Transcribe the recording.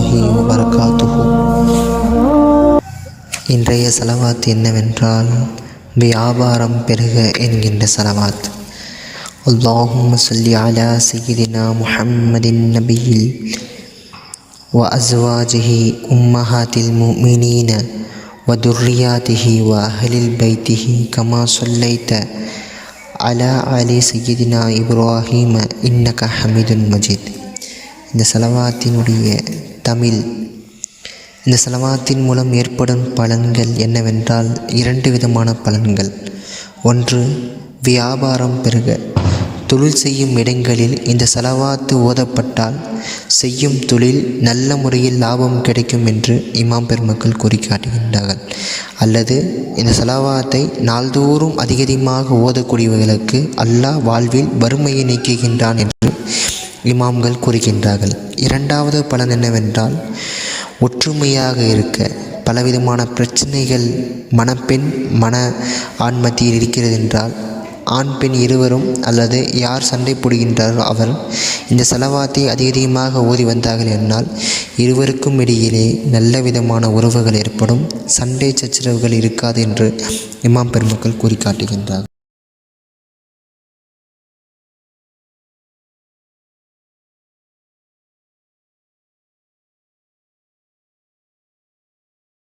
வரஹ்மத்துல்லாஹி வபரகாத்துஹு இன்றைய செலவாத் என்னவென்றால் வியாபாரம் பெருக என்கின்ற செலவாத் அல்லாஹும்ம சொல்லி அலா சையிதினா முஹம்மதின் நபியில் وأزواجه أمهات المؤمنين وذرياته وأهل بيته كما صليت على آل سيدنا إبراهيم إنك حميد مجيد இந்த செலவாத்தினுடைய தமிழ். இந்த செலவாத்தின் மூலம் ஏற்படும் பலன்கள் என்னவென்றால் இரண்டு விதமான பலன்கள். ஒன்று வியாபாரம் பெருக. தொழில் செய்யும் இடங்களில் இந்த செலவாத்து ஓதப்பட்டால் செய்யும் தொழில் நல்ல முறையில் லாபம் கிடைக்கும் என்று இமாம் பெருமக்கள் கூறி காட்டுகின்றார்கள் அல்லது இந்த செலவாத்தை நாள்தோறும் அதிகமாக ஓதக்கூடியவர்களுக்கு அல்லாஹ் வாழ்வில் வறுமையை நீக்குகின்றான் என்று இமாம்கள் கூறுகின்றார்கள். இரண்டாவது பலன் என்னவென்றால் ஒற்றுமையாக இருக்க பலவிதமான பிரச்சனைகள் மணப்பெண் மன ஆண் மத்தியில் இருக்கிறது என்றால் ஆண் பெண் இருவரும் அல்லது யார் சண்டை போடுகின்றாரோ அவர் இந்த செலவாத்தை அதிகமாக ஓதி வந்தார்கள் என்னால் இருவருக்கும் இடையிலே நல்ல விதமான உறவுகள் ஏற்படும் சண்டை சச்சரவுகள் இருக்காது என்று இமாம் பெருமக்கள் கூறி காட்டுகின்றார்